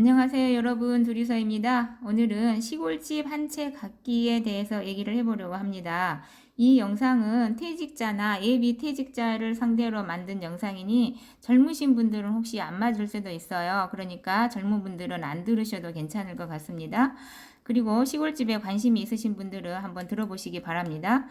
안녕하세요 여러분 둘이서입니다. 오늘은 시골집 한 채 갖기에 대해서 얘기를 해보려고 합니다. 이 영상은 퇴직자나 예비 퇴직자를 상대로 만든 영상이니 젊으신 분들은 혹시 안 맞을 수도 있어요. 그러니까 젊은 분들은 안 들으셔도 괜찮을 것 같습니다. 그리고 시골집에 관심이 있으신 분들은 한번 들어보시기 바랍니다.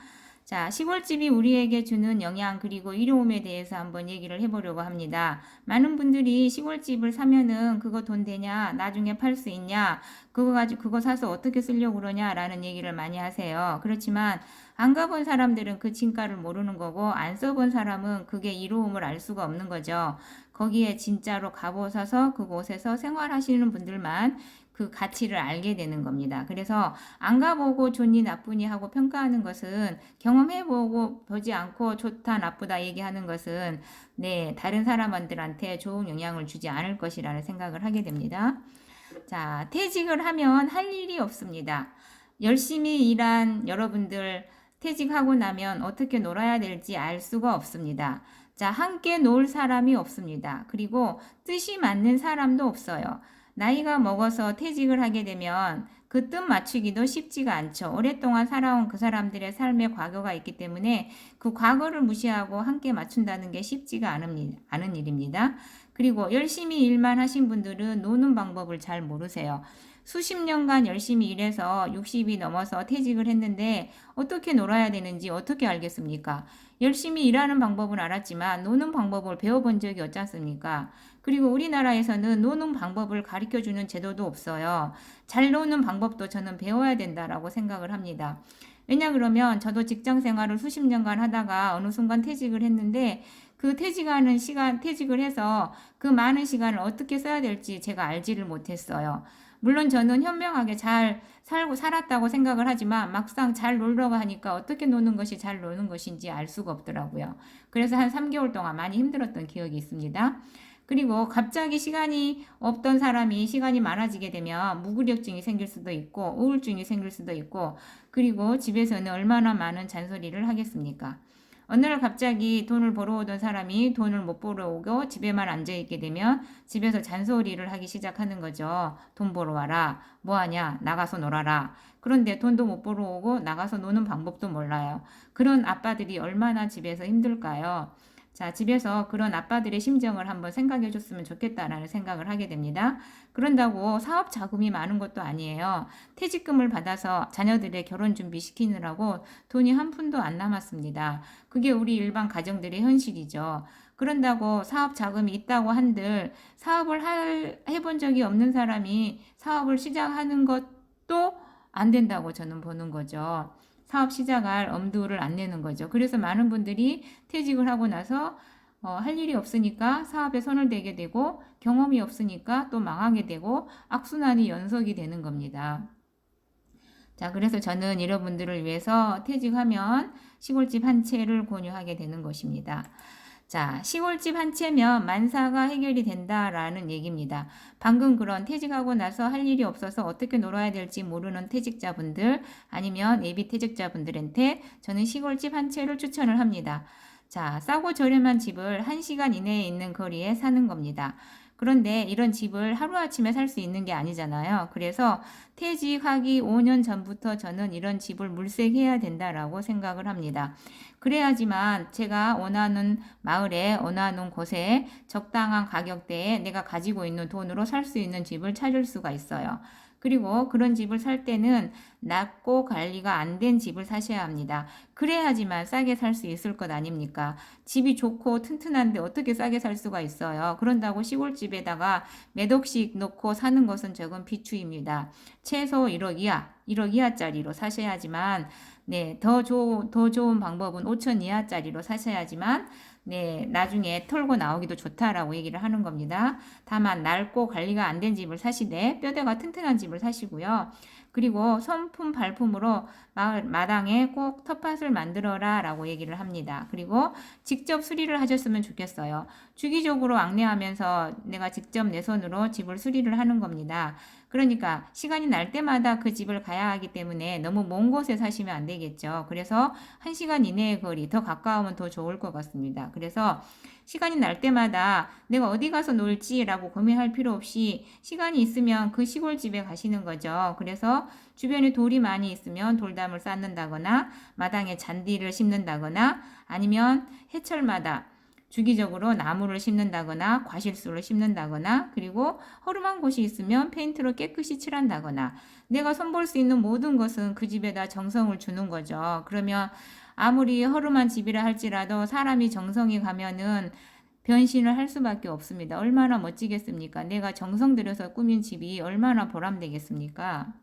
자, 시골집이 우리에게 주는 영향 그리고 일용움에 대해서 한번 얘기를 해보려고 합니다. 많은 분들이 시골집을 사면은 그거 돈 되냐, 나중에 팔 수 있냐, 그거 가지고 그거 사서 어떻게 쓰려고 그러냐라는 얘기를 많이 하세요. 그렇지만 안 가본 사람들은 그 진가를 모르는 거고 안 써본 사람은 그게 이로움을 알 수가 없는 거죠. 거기에 진짜로 가보셔서 그곳에서 생활하시는 분들만 그 가치를 알게 되는 겁니다. 그래서 안 가보고 좋니 나쁘니 하고 평가하는 것은 경험해보고 보지 않고 좋다 나쁘다 얘기하는 것은 네 다른 사람들한테 좋은 영향을 주지 않을 것이라는 생각을 하게 됩니다. 자 퇴직을 하면 할 일이 없습니다. 열심히 일한 여러분들 퇴직하고 나면 어떻게 놀아야 될지 알 수가 없습니다. 자, 함께 놀 사람이 없습니다. 그리고 뜻이 맞는 사람도 없어요. 나이가 먹어서 퇴직을 하게 되면 그 뜻 맞추기도 쉽지가 않죠. 오랫동안 살아온 그 사람들의 삶의 과거가 있기 때문에 그 과거를 무시하고 함께 맞춘다는 게 쉽지가 않은 일입니다. 그리고 열심히 일만 하신 분들은 노는 방법을 잘 모르세요. 수십 년간 열심히 일해서 60이 넘어서 퇴직을 했는데 어떻게 놀아야 되는지 어떻게 알겠습니까? 열심히 일하는 방법은 알았지만 노는 방법을 배워본 적이 없지 않습니까? 그리고 우리나라에서는 노는 방법을 가르쳐 주는 제도도 없어요. 잘 노는 방법도 저는 배워야 된다라고 생각을 합니다. 왜냐 그러면 저도 직장 생활을 수십 년간 하다가 어느 순간 퇴직을 했는데 그 퇴직하는 시간, 퇴직을 해서 그 많은 시간을 어떻게 써야 될지 제가 알지를 못했어요. 물론 저는 현명하게 잘 살고 살았다고 생각을 하지만 막상 잘 놀려고 하니까 어떻게 노는 것이 잘 노는 것인지 알 수가 없더라고요. 그래서 한 3개월 동안 많이 힘들었던 기억이 있습니다. 그리고 갑자기 시간이 없던 사람이 시간이 많아지게 되면 무기력증이 생길 수도 있고 우울증이 생길 수도 있고 그리고 집에서는 얼마나 많은 잔소리를 하겠습니까? 어느 날 갑자기 돈을 벌어 오던 사람이 돈을 못 벌어 오고 집에만 앉아 있게 되면 집에서 잔소리를 하기 시작하는 거죠. 돈 벌어 와라. 뭐 하냐? 나가서 놀아라. 그런데 돈도 못 벌어 오고 나가서 노는 방법도 몰라요. 그런 아빠들이 얼마나 집에서 힘들까요? 자, 집에서 그런 아빠들의 심정을 한번 생각해 줬으면 좋겠다라는 생각을 하게 됩니다. 그런다고 사업 자금이 많은 것도 아니에요. 퇴직금을 받아서 자녀들의 결혼 준비 시키느라고 돈이 한 푼도 안 남았습니다. 그게 우리 일반 가정들의 현실이죠. 그런다고 사업 자금이 있다고 한들 사업을 할, 해본 적이 없는 사람이 사업을 시작하는 것도 안 된다고 저는 보는 거죠. 사업 시작할 엄두를 안 내는 거죠. 그래서 많은 분들이 퇴직을 하고 나서 어, 할 일이 없으니까 사업에 손을 대게 되고 경험이 없으니까 또 망하게 되고 악순환이 연속이 되는 겁니다. 자, 그래서 저는 여러분들을 위해서 퇴직하면 시골집 한 채를 권유하게 되는 것입니다. 자, 시골집 한 채면 만사가 해결이 된다라는 얘기입니다. 방금 그런 퇴직하고 나서 할 일이 없어서 어떻게 놀아야 될지 모르는 퇴직자분들 아니면 예비 퇴직자분들한테 저는 시골집 한 채를 추천을 합니다. 자, 싸고 저렴한 집을 1시간 이내에 있는 거리에 사는 겁니다. 그런데 이런 집을 하루아침에 살 수 있는 게 아니잖아요. 그래서 퇴직하기 5년 전부터 저는 이런 집을 물색해야 된다라고 생각을 합니다. 그래야지만 제가 원하는 마을에 원하는 곳에 적당한 가격대에 내가 가지고 있는 돈으로 살 수 있는 집을 찾을 수가 있어요. 그리고 그런 집을 살 때는 낮고 관리가 안 된 집을 사셔야 합니다. 그래야지만 싸게 살 수 있을 것 아닙니까? 집이 좋고 튼튼한데 어떻게 싸게 살 수가 있어요? 그런다고 시골집에다가 몇 억씩 놓고 사는 것은 적은 비추입니다. 최소 1억 이하, 1억 이하짜리로 사셔야지만 네, 더, 조, 더 좋은 방법은 5천 이하짜리로 사셔야지만 네, 나중에 털고 나오기도 좋다라고 얘기를 하는 겁니다. 다만 낡고 관리가 안 된 집을 사시되 뼈대가 튼튼한 집을 사시고요. 그리고 선품 발품으로 마을 마당에 꼭 텃밭을 만들어라 라고 얘기를 합니다. 그리고 직접 수리를 하셨으면 좋겠어요. 주기적으로 안내하면서 내가 직접 내 손으로 집을 수리를 하는 겁니다. 그러니까 시간이 날 때마다 그 집을 가야 하기 때문에 너무 먼 곳에 사시면 안 되겠죠. 그래서 1시간 이내의 거리 더 가까우면 더 좋을 것 같습니다. 그래서 시간이 날 때마다 내가 어디 가서 놀지라고 고민할 필요 없이 시간이 있으면 그 시골집에 가시는 거죠. 그래서 주변에 돌이 많이 있으면 돌담을 쌓는다거나 마당에 잔디를 심는다거나 아니면 해철마다 주기적으로 나무를 심는다거나 과실수를 심는다거나 그리고 허름한 곳이 있으면 페인트로 깨끗이 칠한다거나 내가 손볼 수 있는 모든 것은 그 집에다 정성을 주는 거죠. 그러면 아무리 허름한 집이라 할지라도 사람이 정성이 가면은 변신을 할 수밖에 없습니다. 얼마나 멋지겠습니까? 내가 정성 들여서 꾸민 집이 얼마나 보람되겠습니까?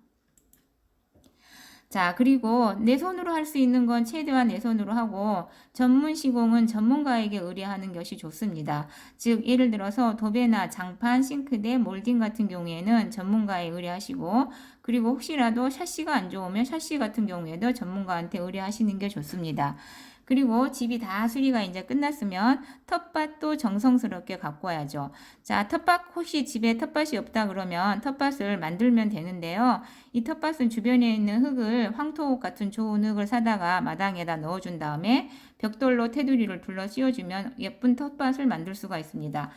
자, 그리고 내 손으로 할 수 있는 건 최대한 내 손으로 하고 전문 시공은 전문가에게 의뢰하는 것이 좋습니다. 즉, 예를 들어서 도배나 장판, 싱크대, 몰딩 같은 경우에는 전문가에 의뢰하시고 그리고 혹시라도 샤시가 안 좋으면 샤시 같은 경우에도 전문가한테 의뢰하시는 게 좋습니다. 그리고 집이 다 수리가 이제 끝났으면 텃밭도 정성스럽게 갖고 와야죠. 자, 텃밭 혹시 집에 텃밭이 없다 그러면 텃밭을 만들면 되는데요. 이 텃밭은 주변에 있는 흙을 황토 같은 좋은 흙을 사다가 마당에다 넣어준 다음에 벽돌로 테두리를 둘러 씌워주면 예쁜 텃밭을 만들 수가 있습니다.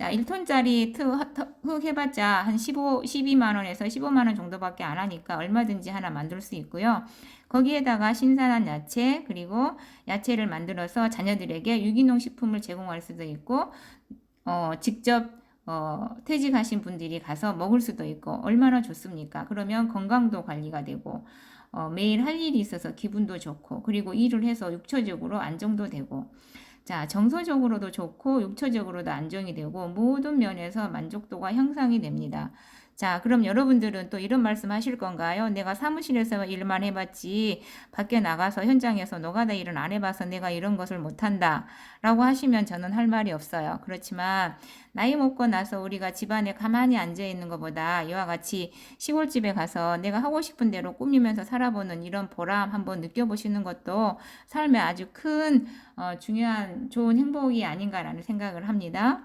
자, 1톤짜리 흙 해봤자 한 15, 12만원에서 15만원 정도밖에 안 하니까 얼마든지 하나 만들 수 있고요. 거기에다가 신선한 야채 그리고 야채를 만들어서 자녀들에게 유기농 식품을 제공할 수도 있고 어, 직접 어, 퇴직하신 분들이 가서 먹을 수도 있고 얼마나 좋습니까? 그러면 건강도 관리가 되고 어, 매일 할 일이 있어서 기분도 좋고 그리고 일을 해서 육체적으로 안정도 되고 자 정서적으로도 좋고 육체적으로도 안정이 되고 모든 면에서 만족도가 향상이 됩니다. 자, 그럼 여러분들은 또 이런 말씀 하실 건가요? 내가 사무실에서 일만 해봤지, 밖에 나가서 현장에서 노가다 일은 안 해봐서 내가 이런 것을 못한다. 라고 하시면 저는 할 말이 없어요. 그렇지만, 나이 먹고 나서 우리가 집안에 가만히 앉아있는 것보다 이와 같이 시골집에 가서 내가 하고 싶은 대로 꾸미면서 살아보는 이런 보람 한번 느껴보시는 것도 삶에 아주 큰, 어, 중요한 좋은 행복이 아닌가라는 생각을 합니다.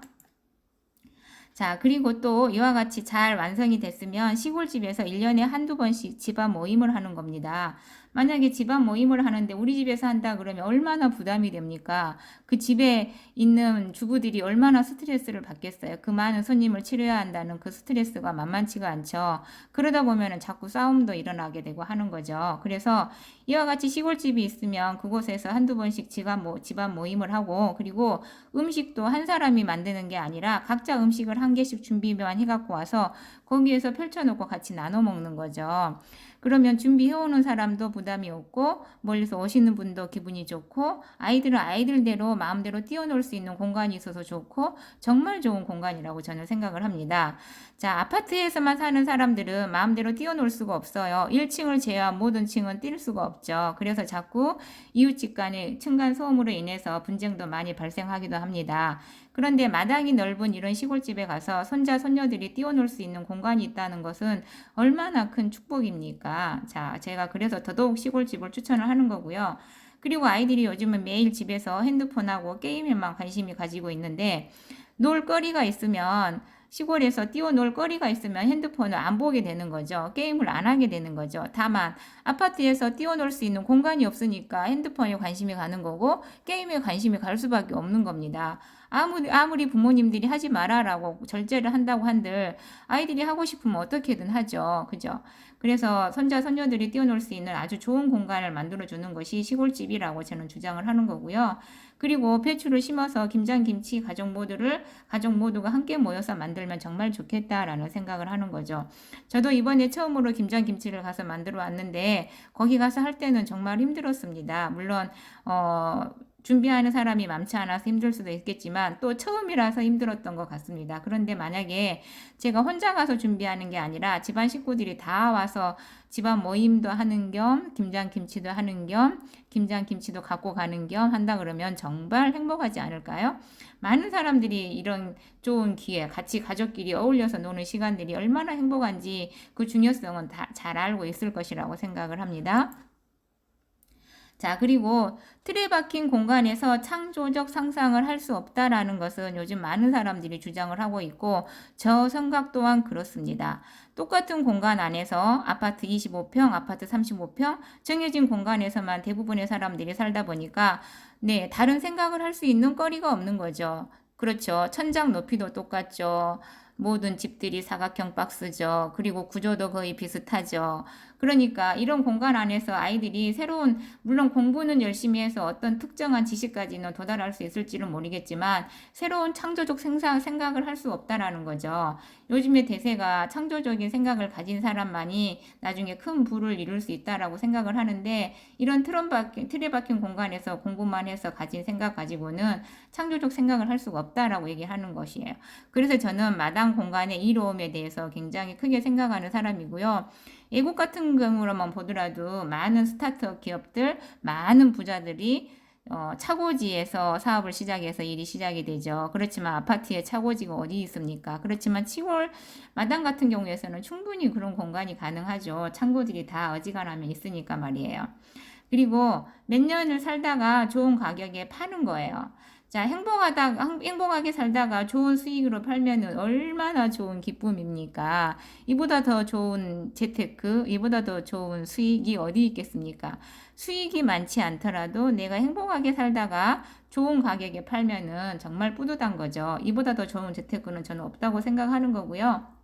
자, 그리고 또 이와 같이 잘 완성이 됐으면 시골집에서 1년에 한두 번씩 집안 모임을 하는 겁니다. 만약에 집안 모임을 하는데 우리 집에서 한다 그러면 얼마나 부담이 됩니까? 그 집에 있는 주부들이 얼마나 스트레스를 받겠어요? 그 많은 손님을 치료해야 한다는 그 스트레스가 만만치가 않죠. 그러다 보면은 자꾸 싸움도 일어나게 되고 하는 거죠. 그래서 이와 같이 시골집이 있으면 그곳에서 한두 번씩 집안, 모, 집안 모임을 하고 그리고 음식도 한 사람이 만드는 게 아니라 각자 음식을 한 개씩 준비만 해갖고 와서 거기에서 펼쳐놓고 같이 나눠 먹는 거죠. 그러면 준비해오는 사람도 부담이 없고 멀리서 오시는 분도 기분이 좋고 아이들은 아이들대로 마음대로 뛰어놀 수 있는 공간이 있어서 좋고 정말 좋은 공간이라고 저는 생각을 합니다. 자, 아파트에서만 사는 사람들은 마음대로 뛰어놀 수가 없어요. 1층을 제외한 모든 층은 뛸 수가 없죠. 그래서 자꾸 이웃집 간의 층간 소음으로 인해서 분쟁도 많이 발생하기도 합니다. 그런데 마당이 넓은 이런 시골집에 가서 손자, 손녀들이 뛰어놀 수 있는 공간이 있다는 것은 얼마나 큰 축복입니까? 자, 제가 그래서 더더욱 시골집을 추천을 하는 거고요. 그리고 아이들이 요즘은 매일 집에서 핸드폰하고 게임에만 관심이 가지고 있는데 놀거리가 있으면 시골에서 뛰어놀 거리가 있으면 핸드폰을 안 보게 되는 거죠. 게임을 안 하게 되는 거죠. 다만 아파트에서 뛰어놀 수 있는 공간이 없으니까 핸드폰에 관심이 가는 거고 게임에 관심이 갈 수밖에 없는 겁니다. 아무리, 아무리 부모님들이 하지 마라라고 절제를 한다고 한들 아이들이 하고 싶으면 어떻게든 하죠. 그죠? 그래서 손자, 손녀들이 뛰어놀 수 있는 아주 좋은 공간을 만들어주는 것이 시골집이라고 저는 주장을 하는 거고요. 그리고 배추를 심어서 김장, 김치, 가족 모두를, 가족 모두가 함께 모여서 만들면 정말 좋겠다라는 생각을 하는 거죠. 저도 이번에 처음으로 김장, 김치를 가서 만들어 왔는데 거기 가서 할 때는 정말 힘들었습니다. 물론, 어, 준비하는 사람이 많지 않아서 힘들 수도 있겠지만 또 처음이라서 힘들었던 것 같습니다. 그런데 만약에 제가 혼자 가서 준비하는 게 아니라 집안 식구들이 다 와서 집안 모임도 하는 겸 김장 김치도 하는 겸 김장 김치도 갖고 가는 겸 한다 그러면 정말 행복하지 않을까요? 많은 사람들이 이런 좋은 기회, 같이 가족끼리 어울려서 노는 시간들이 얼마나 행복한지 그 중요성은 다 잘 알고 있을 것이라고 생각을 합니다. 자, 그리고 틀에 박힌 공간에서 창조적 상상을 할 수 없다라는 것은 요즘 많은 사람들이 주장을 하고 있고 저 생각 또한 그렇습니다. 똑같은 공간 안에서 아파트 25평, 아파트 35평 정해진 공간에서만 대부분의 사람들이 살다 보니까 네, 다른 생각을 할 수 있는 거리가 없는 거죠. 그렇죠. 천장 높이도 똑같죠. 모든 집들이 사각형 박스죠. 그리고 구조도 거의 비슷하죠. 그러니까 이런 공간 안에서 아이들이 새로운 물론 공부는 열심히 해서 어떤 특정한 지식까지는 도달할 수 있을지는 모르겠지만 새로운 창조적 생사, 생각을 할 수 없다라는 거죠. 요즘의 대세가 창조적인 생각을 가진 사람만이 나중에 큰 부를 이룰 수 있다라고 생각을 하는데 이런 틀에 박힌 공간에서 공부만 해서 가진 생각 가지고는 창조적 생각을 할 수가 없다라고 얘기하는 것이에요. 그래서 저는 마당 공간의 이로움에 대해서 굉장히 크게 생각하는 사람이고요. 외국 같은 경우로만 보더라도 많은 스타트업 기업들, 많은 부자들이 어, 차고지에서 사업을 시작해서 일이 시작이 되죠. 그렇지만 아파트에 차고지가 어디 있습니까? 그렇지만 시골 마당 같은 경우에서는 충분히 그런 공간이 가능하죠. 창고들이 다 어지간하면 있으니까 말이에요. 그리고 몇 년을 살다가 좋은 가격에 파는 거예요. 자, 행복하다, 행복하게 살다가 좋은 수익으로 팔면은 얼마나 좋은 기쁨입니까? 이보다 더 좋은 재테크, 이보다 더 좋은 수익이 어디 있겠습니까? 수익이 많지 않더라도 내가 행복하게 살다가 좋은 가격에 팔면은 정말 뿌듯한 거죠. 이보다 더 좋은 재테크는 저는 없다고 생각하는 거고요.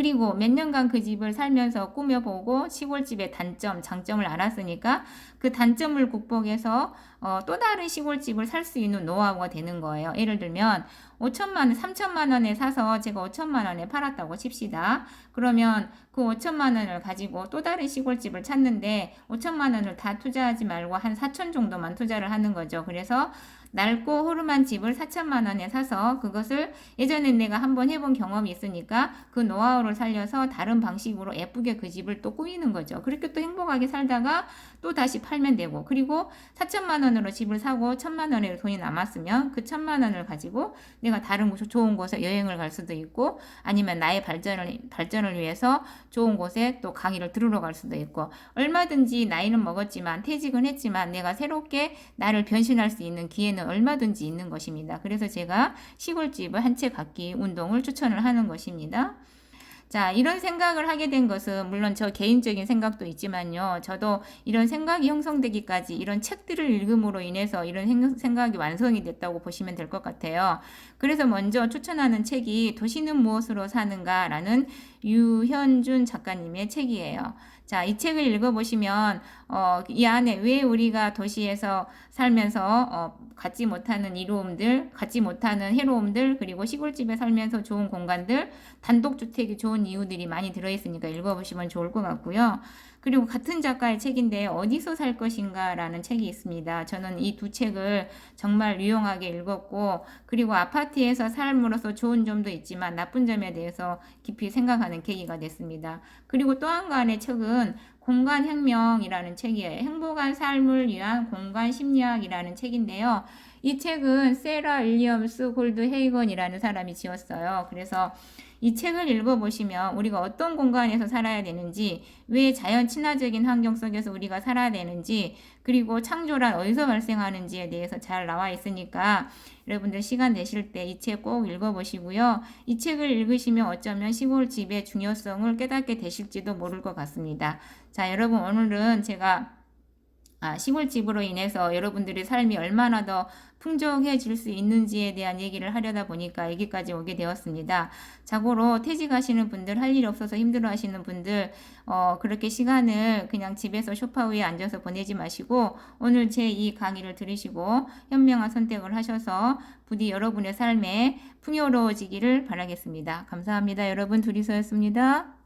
그리고 몇 년간 그 집을 살면서 꾸며보고 시골집의 단점, 장점을 알았으니까 그 단점을 극복해서 어, 또 다른 시골집을 살 수 있는 노하우가 되는 거예요. 예를 들면 5천만 원, 3천만 원에 사서 제가 5천만 원에 팔았다고 칩시다. 그러면 그 5천만 원을 가지고 또 다른 시골집을 찾는데 5천만 원을 다 투자하지 말고 한 4천 정도만 투자를 하는 거죠. 그래서 낡고 호름한 집을 4천만 원에 사서 그것을 예전에 내가 한번 해본 경험이 있으니까 그 노하우를 살려서 다른 방식으로 예쁘게 그 집을 또 꾸미는 거죠. 그렇게 또 행복하게 살다가 또 다시 팔면 되고 그리고 4천만 원으로 집을 사고 1천만 원에 돈이 남았으면 그 1천만 원을 가지고 내가 다른 곳 좋은 곳에 여행을 갈 수도 있고 아니면 나의 발전을 발전을 위해서 좋은 곳에 또 강의를 들으러 갈 수도 있고 얼마든지 나이는 먹었지만 퇴직은 했지만 내가 새롭게 나를 변신할 수 있는 기회는 얼마든지 있는 것입니다. 그래서 제가 시골집을 한 채 갖기 운동을 추천을 하는 것입니다. 자, 이런 생각을 하게 된 것은 물론 저 개인적인 생각도 있지만요. 저도 이런 생각이 형성되기까지 이런 책들을 읽음으로 인해서 이런 생각이 완성이 됐다고 보시면 될 것 같아요. 그래서 먼저 추천하는 책이 도시는 무엇으로 사는가라는 유현준 작가님의 책이에요. 자, 이 책을 읽어보시면, 어, 이 안에 왜 우리가 도시에서 살면서, 어, 갖지 못하는 이로움들, 갖지 못하는 해로움들, 그리고 시골집에 살면서 좋은 공간들, 단독주택이 좋은 이유들이 많이 들어있으니까 읽어보시면 좋을 것 같고요. 그리고 같은 작가의 책인데 어디서 살 것인가 라는 책이 있습니다. 저는 이 두 책을 정말 유용하게 읽었고, 그리고 아파트에서 삶으로서 좋은 점도 있지만 나쁜 점에 대해서 깊이 생각하는 계기가 됐습니다. 그리고 또 한 권의 책은 공간혁명이라는 책이에요. 행복한 삶을 위한 공간 심리학이라는 책인데요. 이 책은 세라 윌리엄스 골드 헤이건이라는 사람이 지었어요. 그래서 이 책을 읽어보시면 우리가 어떤 공간에서 살아야 되는지, 왜 자연 친화적인 환경 속에서 우리가 살아야 되는지, 그리고 창조란 어디서 발생하는지에 대해서 잘 나와 있으니까 여러분들 시간 내실 때 이 책 꼭 읽어보시고요. 이 책을 읽으시면 어쩌면 시골 집의 중요성을 깨닫게 되실지도 모를 것 같습니다. 자, 여러분 오늘은 제가 아, 시골집으로 인해서 여러분들의 삶이 얼마나 더 풍족해질 수 있는지에 대한 얘기를 하려다 보니까 여기까지 오게 되었습니다. 자고로 퇴직하시는 분들, 할 일 없어서 힘들어 하시는 분들, 어, 그렇게 시간을 그냥 집에서 소파 위에 앉아서 보내지 마시고, 오늘 제 이 강의를 들으시고, 현명한 선택을 하셔서 부디 여러분의 삶에 풍요로워지기를 바라겠습니다. 감사합니다. 여러분, 둘이서였습니다.